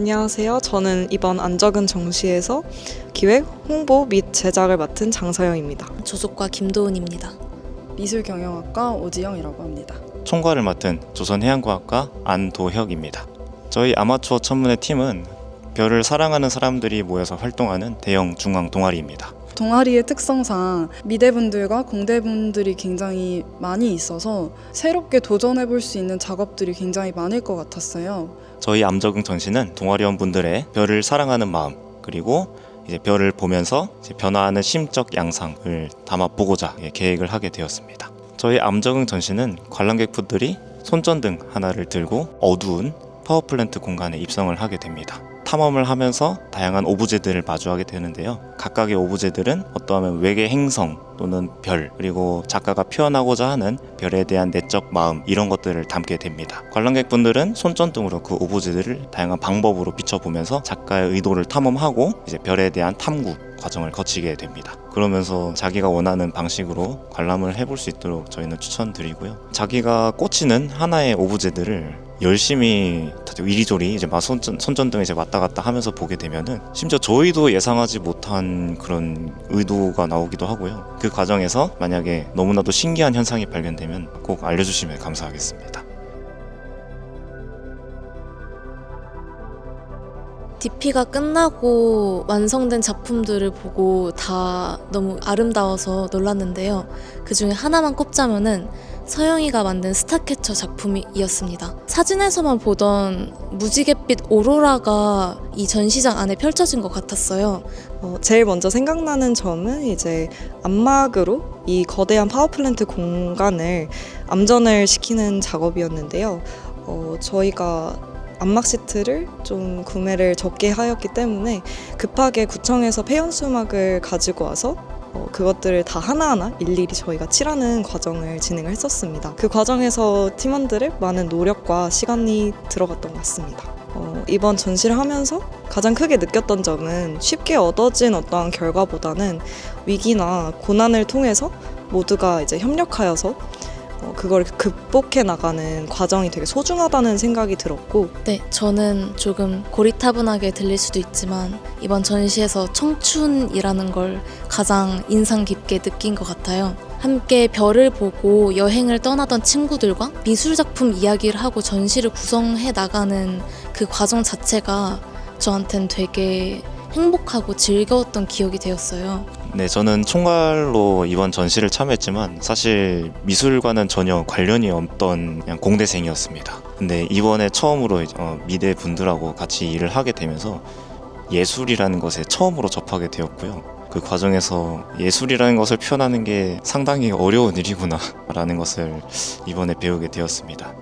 안녕하세요. 저는 이번 안적은 정시에서 기획, 홍보 및 제작을 맡은 장서영입니다. 조속과 김도은입니다. 미술경영학과 오지영이라고 합니다. 총괄을 맡은 조선해양과학과 안도혁입니다. 저희 아마추어 천문의 팀은 별을 사랑하는 사람들이 모여서 활동하는 대형 중앙 동아리입니다. 동아리의 특성상 미대분들과 공대분들이 굉장히 많이 있어서 새롭게 도전해 볼 수 있는 작업들이 굉장히 많을 것 같았어요. 저희 암적응 전시는 동아리원 분들의 별을 사랑하는 마음 그리고 이제 별을 보면서 이제 변화하는 심적 양상을 담아보고자 예, 계획을 하게 되었습니다. 저희 암적응 전시는 관람객분들이 손전등 하나를 들고 어두운 파워플랜트 공간에 입성을 하게 됩니다. 탐험을 하면서 다양한 오브제들을 마주하게 되는데요. 각각의 오브제들은 어떠하면 외계 행성 또는 별 그리고 작가가 표현하고자 하는 별에 대한 내적 마음 이런 것들을 담게 됩니다. 관람객분들은 손전등으로 그 오브제들을 다양한 방법으로 비춰보면서 작가의 의도를 탐험하고 이제 별에 대한 탐구 과정을 거치게 됩니다. 그러면서 자기가 원하는 방식으로 관람을 해볼 수 있도록 저희는 추천드리고요. 자기가 꽂히는 하나의 오브제들을 열심히 이리저리 이제 막 손전, 손전등 이제 왔다 갔다 하면서 보게 되면은 심지어 저희도 예상하지 못한 그런 의도가 나오기도 하고요. 그 과정에서 만약에 너무나도 신기한 현상이 발견되면 꼭 알려주시면 감사하겠습니다. DP가 끝나고 완성된 작품들을 보고 다 너무 아름다워서 놀랐는데요. 그 중에 하나만 꼽자면은 서영이가 만든 스타캐쳐 작품이었습니다. 사진에서만 보던 무지갯빛 오로라가 이 전시장 안에 펼쳐진 것 같았어요. 어, 제일 먼저 생각나는 점은 이제 암막으로 이 거대한 파워플랜트 공간을 암전을 시키는 작업이었는데요. 어, 저희가 암막 시트를 좀 구매를 적게 하였기 때문에 급하게 구청에서 폐연수막을 가지고 와서 어, 그것들을 다 하나하나 일일이 저희가 칠하는 과정을 진행을 했었습니다. 그 과정에서 팀원들의 많은 노력과 시간이 들어갔던 것 같습니다. 어, 이번 전시를 하면서 가장 크게 느꼈던 점은 쉽게 얻어진 어떠한 결과보다는 위기나 고난을 통해서 모두가 이제 협력하여서 어, 그걸 극복해 나가는 과정이 되게 소중하다는 생각이 들었고 네, 저는 조금 고리타분하게 들릴 수도 있지만 이번 전시에서 청춘이라는 걸 가장 인상 깊게 느낀 것 같아요. 함께 별을 보고 여행을 떠나던 친구들과 미술 작품 이야기를 하고 전시를 구성해 나가는 그 과정 자체가 저한텐 되게 행복하고 즐거웠던 기억이 되었어요. 네, 저는 총괄로 이번 전시를 참여했지만 사실 미술과는 전혀 관련이 없던 그냥 공대생이었습니다. 근데 이번에 처음으로 어, 미대 분들하고 같이 일을 하게 되면서 예술이라는 것에 처음으로 접하게 되었고요. 그 과정에서 예술이라는 것을 표현하는 게 상당히 어려운 일이구나라는 것을 이번에 배우게 되었습니다.